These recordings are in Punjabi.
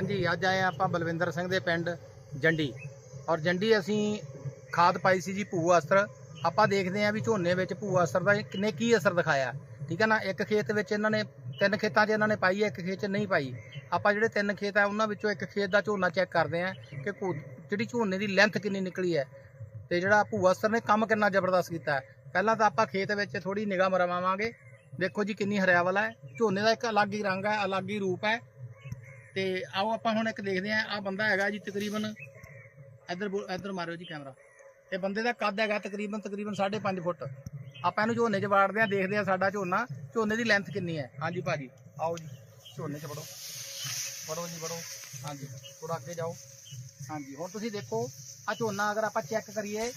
ਹਾਂਜੀ, ਅੱਜ ਆਏ ਹਾਂ ਆਪਾਂ ਬਲਵਿੰਦਰ ਸਿੰਘ ਦੇ ਪਿੰਡ ਜੰਡੀ। ਔਰ ਜੰਡੀ ਅਸੀਂ ਖਾਦ ਪਾਈ ਸੀ ਜੀ ਭੂ ਅਸਰ ਆਪਾਂ ਦੇਖਦੇ ਹਾਂ ਵੀ ਝੋਨੇ ਵਿੱਚ ਭੂ ਅਸਰ ਦਾ ਕਿੰਨੇ ਕੀ ਅਸਰ ਦਿਖਾਇਆ। ਠੀਕ ਹੈ ਨਾ, ਇੱਕ ਖੇਤ ਵਿੱਚ ਇਹਨਾਂ ਨੇ ਤਿੰਨ ਖੇਤਾਂ 'ਚ ਇਹਨਾਂ ਨੇ ਪਾਈ ਹੈ, ਇੱਕ ਖੇਤ 'ਚ ਨਹੀਂ ਪਾਈ। ਆਪਾਂ ਜਿਹੜੇ ਤਿੰਨ ਖੇਤ ਆ, ਉਹਨਾਂ ਵਿੱਚੋਂ ਇੱਕ ਖੇਤ ਦਾ ਝੋਨਾ ਚੈੱਕ ਕਰਦੇ ਹਾਂ ਕਿ ਭੂ- ਜਿਹੜੀ ਝੋਨੇ ਦੀ ਲੈਂਥ ਕਿੰਨੀ ਨਿਕਲੀ ਹੈ। ਤੇ ਜਿਹੜਾ ਭੂ ਅਸਰ ਨੇ ਕੰਮ ਕਿੰਨਾ ਜ਼ਬਰਦਸਤ ਕੀਤਾ ਪਹਿਲਾਂ ਤਾਂ ਆਪਾਂ ਖੇਤ ਵਿੱਚ ਥੋੜੀ ਨਿਗਾਹ ਮਰਵਾਵਾਂਗੇ। ਦੇਖੋ ਜੀ ਕਿੰਨੀ ਹਰਿਆਵਲ ਹੈ। ਝੋਨੇ ਦਾ ਇੱਕ ਅਲੱਗ ਹੀ ਰੰਗ ਹੈ, ਅਲੱਗ ਹੀ ਰੂਪ ਹੈ। ਤੇ ਆਓ ਆਪਾਂ ਹੁਣ ਇੱਕ ਦੇਖਦੇ ਹਾਂ ਆ ਬੰਦਾ ਹੈਗਾ ਜੀ ਤਕਰੀਬਨ ਇੱਧਰ ਇੱਧਰ ਮਾਰਿਓ ਜੀ ਕੈਮਰਾ। ਇਹ ਬੰਦੇ ਦਾ ਕੱਦ ਹੈਗਾ ਤਕਰੀਬਨ ਤਕਰੀਬਨ 5.5 ਫੁੱਟ। ਆਪਾਂ ਇਹਨੂੰ ਝੋਨੇ 'ਚ ਵਾੜਦੇ ਹਾਂ ਦੇਖਦੇ ਹਾਂ ਸਾਡਾ ਝੋਨਾ ਝੋਨੇ ਦੀ ਲੈਂਥ ਕਿੰਨੀ ਹੈ? ਹਾਂਜੀ ਭਾਜੀ ਆਓ ਜੀ ਝੋਨੇ 'ਚ ਵੜੋ। ਵੜੋ ਜੀ ਵੜੋ। ਹਾਂਜੀ ਥੋੜਾ ਅੱਗੇ ਜਾਓ। ਹਾਂਜੀ ਹੁਣ ਤੁਸੀਂ ਦੇਖੋ ਆ ਝੋਨਾ ਅਗਰ ਆਪਾਂ ਚੈੱਕ ਕਰੀਏ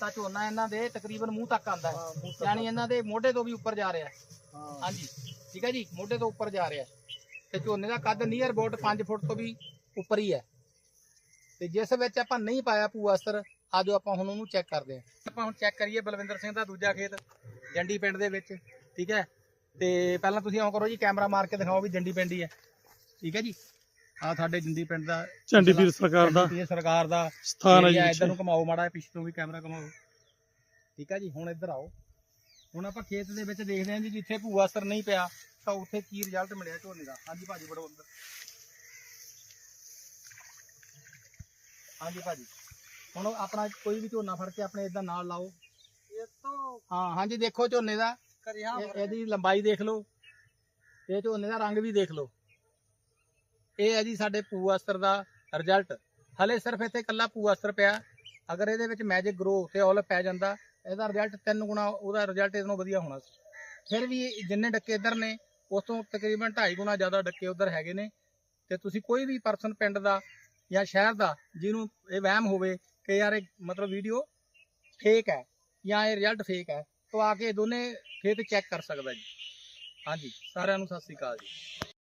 ਤਾਂ ਝੋਨਾ ਇਹਨਾਂ ਦੇ ਤਕਰੀਬਨ ਮੂੰਹ ਤੱਕ ਆਂਦਾ ਹੈ। ਯਾਨੀ ਇਹਨਾਂ ਦੇ ਮੋਢੇ ਤੋਂ ਵੀ ਉੱਪਰ ਜਾ ਰਿਹਾ ਹੈ। ਹਾਂਜੀ ਠੀਕ ਹੈ ਜੀ ਮੋਢੇ ਤੋਂ ਉੱਪਰ ਜਾ ਰਿਹਾ ਹੈ। ਤੇ ਝੋਨੇ ਦਾ ਕੱਦ ਨੀਅਰ ਅਬਾਊਟ 5 ਫੁੱਟ ਤੋਂ ਵੀ ਉੱਪਰ ਹੀ ਹੈ। ਤੇ ਜਿਸ ਵਿੱਚ ਆਪਾਂ ਨਹੀਂ ਪਾਇਆ ਭੂ ਅਸਰ ਆਜੋ ਆਪਾਂ ਹੁਣ ਉਹਨੂੰ ਚੈੱਕ ਕਰਦੇ ਹਾਂ। ਆਪਾਂ ਹੁਣ ਚੈੱਕ ਕਰੀਏ ਬਲਵਿੰਦਰ ਸਿੰਘ ਦਾ ਦੂਜਾ ਖੇਤ ਜੰਡੀ ਪਿੰਡ ਦੇ ਵਿੱਚ ਠੀਕ ਹੈ? ਤੇ ਪਹਿਲਾਂ ਤੁਸੀਂ ਆਉਂ ਕਰੋ ਜੀ ਕੈਮਰਾ ਮਾਰ ਕੇ ਦਿਖਾਓ ਵੀ ਜੰਡੀ ਪਿੰਡ ਹੀ ਹੈ। ਠੀਕ ਹੈ ਜੀ? ਆ ਸਾਡੇ ਜੰਡੀ ਪਿੰਡ ਦਾ ਝੰਡੀ ਵੀਰ ਸਰਕਾਰ ਦਾ ਇਹ ਸਰਕਾਰ ਦਾ ਸਥਾਨ ਹੈ ਜੀ। ਇੱਧਰ ਨੂੰ ਘਮਾਓ ਮਾੜਾ ਪਿੱਛੇ ਤੋਂ ਵੀ ਕੈਮਰਾ ਘਮਾਓ। ਠੀਕ ਹੈ ਜੀ? ਹੁਣ ਇੱਧਰ ਆਓ। ਹੁਣ ਆਪਾਂ ਖੇਤ ਦੇ ਵਿੱਚ ਦੇਖਦੇ ਹਾਂ ਜੀ ਜਿੱਥੇ ਭੂਆ ਅਸਰ ਨਹੀਂ ਪਿਆ ਤਾਂ ਉੱਥੇ ਕੀ ਰਿਜ਼ਲਟ ਮਿਲਿਆ ਝੋਨੇ ਦਾ? ਹਾਂਜੀ ਭਾਜੀ ਬੜੋ ਅੰਦਰ। ਹਾਂਜੀ ਭਾਜੀ। ਹੁਣ ਆਪਣਾ ਕੋਈ ਵੀ ਝੋਨਾ ਫੜ ਕੇ ਆਪਣੇ ਇਦਾਂ ਨਾਲ ਲਾਓ। ਹਾਂ ਹਾਂਜੀ ਦੇਖੋ ਝੋਨੇ ਦਾ। ਇਹ- ਇਹਦੀ ਲੰਬਾਈ ਦੇਖ ਲਓ। ਇਹ ਝੋਨੇ ਦਾ ਰੰਗ ਵੀ ਦੇਖ ਲਓ। ਇਹ ਹੈ ਜੀ ਸਾਡੇ ਭੂ ਅਸਰ ਦਾ ਰਿਜ਼ਲਟ ਹਲੇ ਸਿਰਫ ਇੱਥੇ ਕੱਲਾ ਭੂ ਅਸਰ ਪਿਆ। ਅਗਰ ਇਹਦੇ ਵਿੱਚ ਮੈਜਿਕ ਗਰੋ ਤੇ ਔਲ ਪੈ ਜਾਂਦਾ ਇਹਦਾ ਰਿਜ਼ਲਟ ਤਿੰਨ ਗੁਣਾ ਉਹਦਾ ਰਿਜ਼ਲਟ ਇਹਨੂੰ ਵਧੀਆ ਹੋਣਾ ਸੀ। ਫਿਰ ਵੀ ਇਹ ਜਿੰਨੇ ਡੱਕੇ ਇੱਧਰ ਨੇ ਉਸ ਤੋਂ ਤਕਰੀਬਨ 2.5 ਗੁਣਾ ਜ਼ਿਆਦਾ ਡੱਕੇ ਉੱਧਰ ਹੈਗੇ ਨੇ ਤੇ ਤੁਸੀਂ ਕੋਈ ਵੀ ਪਰਸਨ ਪਿੰਡ ਦਾ ਜਾਂ ਸ਼ਹਿਰ ਦਾ ਜਿਹਨੂੰ ਇਹ ਵਹਿਮ ਹੋਵੇ ਕਿ ਯਾਰ ਇਹ ਮਤਲਬ ਵੀਡੀਓ ਫੇਕ ਹੈ ਜਾਂ ਇਹ ਰਿਜ਼ਲਟ ਫੇਕ ਹੈ, ਤਾਂ ਆ ਕੇ ਦੋਨੇ ਖੇਤ ਚੈੱਕ ਕਰ ਸਕਦਾ ਜੀ। ਹਾਂਜੀ, ਸਾਰਿਆਂ ਨੂੰ ਸਤਿ ਸ੍ਰੀ ਅਕਾਲ ਜੀ।